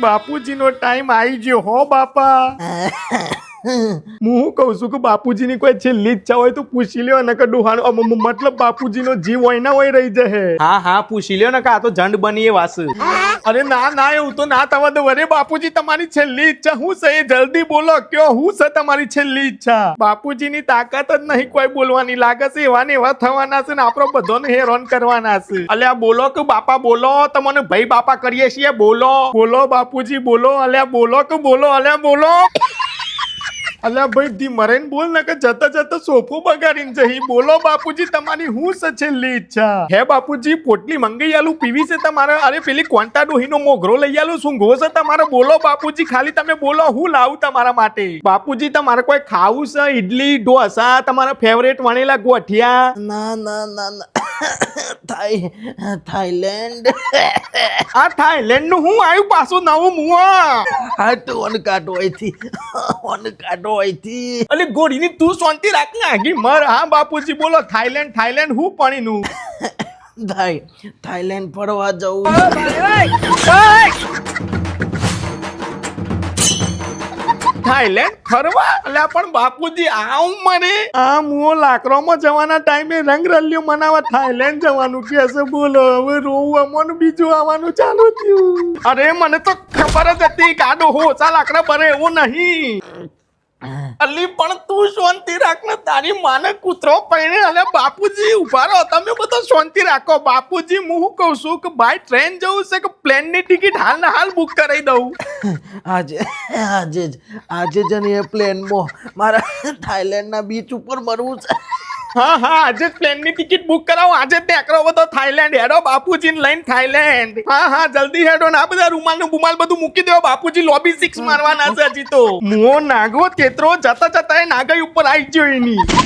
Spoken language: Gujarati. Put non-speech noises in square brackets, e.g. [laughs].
બાપુજીનો ટાઈમ આવી ગયો હો બાપા. [laughs] હું કહું છું કે બાપુજીની કોઈ છેલ્લી ઈચ્છા હોય તો પૂછી લ્યો નકર ડુહાણ મતલબ બાપુજીનો જીવ હોય ના હોય રહી જશે. હા હા પૂછી લ્યો ને કે આ તો જંડ બની એ વાસ. અરે ના ના એવું તો ના થવા દો અરે બાપુજી તમારી છેલ્લી ઈચ્છા હું છે? જલ્દી બોલો કયો હું છે તમારી છેલ્લી ઈચ્છા? બાપુજીની તાકાત જ નહીં કોઈ બોલવાની લાગે છે એવા ને એવા થવાના છે ને આપણો બધાને હેરાન કરવાના છે. અલ્યા બોલો કે બાપા બોલો તમને ભાઈ બાપા કરીએ છીએ બોલો. બોલો બાપુજી બોલો અલ્યા બોલો કે બોલો અલ્યા બોલો. અલ્યા ભાઈ ધી મરેન બોલ ને કે જતા જતા સોફો બગાડીને જઈ. બોલો બાપુજી, તમારી હું છેલ્લી ઈચ્છા? હે બાપુજી, પોટલી મંગાઈ આલું, પીવી છે તમારે? અરે, પેલી કોંટા ડોહીનો મોઘરો લઈ આલું, શું ઘો છે તમારે? બોલો બાપુજી, ખાલી તમે બોલો, હું લાવું તમારા માટે? બાપુજી, તમારે કોઈ ખાવું છે? ઈડલી, ઢોસા, તમારા ફેવરેટ વણેલા ગોઠિયા? ના ના ના ના. થાઈ થાઈલેન્ડ. આ થાઈલેન્ડનું હું આવ્યું પાછું નવું મુઆ હા તો ઓન કાઢો અહીંથી ઓન કાઢો અહીંથી અલે ગોળીની તું શાંતિ રાખ ને આગી મર. હા બાપુજી બોલો થાઈલેન્ડ થાઈલેન્ડ હું પણીનું? [laughs] થાઈ થાઈલેન્ડ ફરવા જવું. થાઈલેન્ડ ફરવા એટલે પણ બાપુજી આવું મને? આ મુઓ લાકડામાં જવાના ટાઈમે રંગ રલ્યો મનાવા થાઈલેન્ડ જવાનું. કે છે બોલો હવે રોવું અમોનું બીજું આવવાનું ચાલુ થયું. અરે મને તો ખબર જ હતી કે હો ચાલ લાકડા ભરે એવું નહીં. અલી, પણ તું શાંતિ રાખ ને. તારી માને કૂતરો પૈણે અને બાપુજી ઊભા રહો. તમે બધો શાંતિ રાખો. બાપુજી, હું શું કહું છું કે ભાઈ ટ્રેન જવું છે કે પ્લેનની ટિકિટ હાલ ને હાલ બુક કરાવી દઉં? આજે આજે જ આજે જ ને એ પ્લેનમાં મારા [laughs] થાઈલેન્ડના બીચ ઉપર મરવું છે. હા હા, આજે જ પ્લેનની ટિકિટ બુક કરાવો. આજે જ નેકરો બધો થાઈલેન્ડ હેડો બાપુજીને લઈને થાઈલેન્ડ હા હા, જલ્દી હેડો ને આ બધા રૂમાલનું બુમાલ બધું મૂકી દેવો. બાપુજી લોબી સિક્સ મારવાના છે હજી તો. મો નાગવો કેતરો જતા જતા એ નાગાઈ ઉપર આવી ગયો એની.